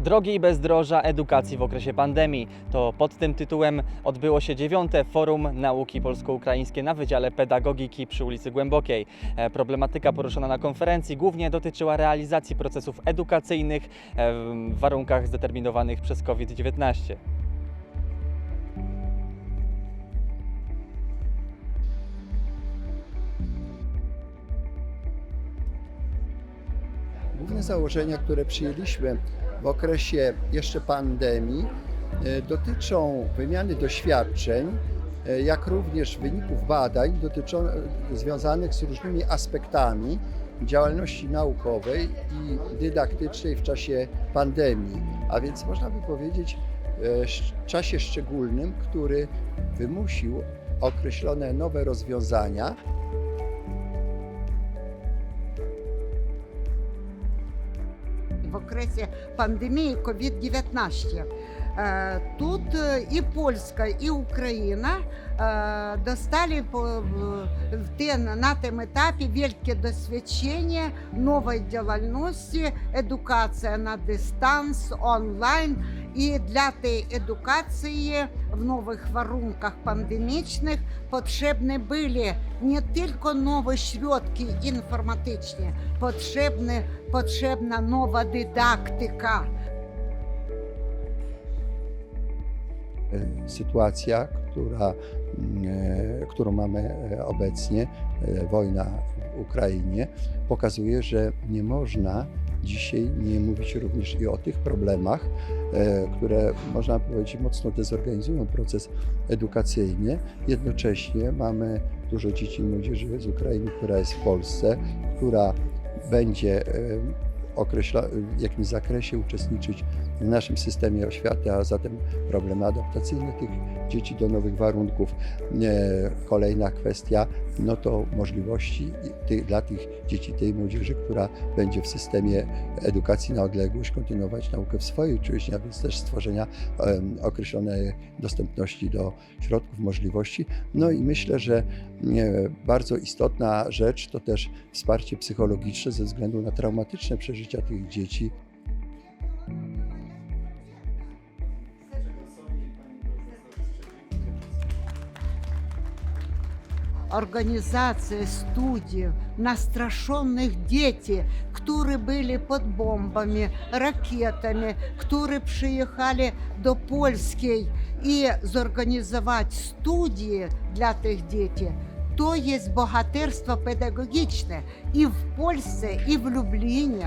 Drogi i bezdroża edukacji w okresie pandemii. To pod tym tytułem odbyło się dziewiąte Forum Nauki Polsko-Ukraińskie na Wydziale Pedagogiki przy ulicy Głębokiej. E, Problematyka poruszona na konferencji głównie dotyczyła realizacji procesów edukacyjnych e, w warunkach zdeterminowanych przez COVID-19. Główne założenia, które przyjęliśmy w okresie jeszcze pandemii, e, dotyczą wymiany doświadczeń, e, jak również wyników badań dotyczą, związanych z różnymi aspektami działalności naukowej i dydaktycznej w czasie pandemii. A więc można by powiedzieć, e, sz- czasie szczególnym, który wymusił określone nowe rozwiązania, в окресі пандемії COVID-19. Е, Тут е, і Польська, і Україна е, достали в, на тим етапі велике досвідчення нової діяльності, едукація на дистанс, онлайн. І для тієї едукації в нових варунках пандемічних потрібні були не тільки нові швидкі інформатичні, потрібні potrzebna nowa dydaktyka. E, sytuacja, która, mm, e, którą mamy e, obecnie, e, wojna w Ukrainie, pokazuje, że nie można dzisiaj nie mówić również i o tych problemach, e, które można powiedzieć mocno dezorganizują proces edukacyjny. Jednocześnie mamy dużo dzieci i młodzieży z Ukrainy, która jest w Polsce, która będzie e, określa, w jakimś zakresie uczestniczyć w naszym systemie oświaty, a zatem problemy adaptacyjne tych dzieci do nowych warunków. Kolejna kwestia, no to możliwości dla tych dzieci, tej młodzieży, która będzie w systemie edukacji na odległość kontynuować naukę w swojej ojczyźnie, a więc też stworzenia określonej dostępności do środków, możliwości. No i myślę, że bardzo istotna rzecz to też wsparcie psychologiczne ze względu na traumatyczne przeżycia tych dzieci. Организация студий настрашенных детей, которые были под бомбами, ракетами, которые приехали до Польської і зорганізувати студії для тих дітей. То є богатирство педагогічне і в Польщі, і в Любліні.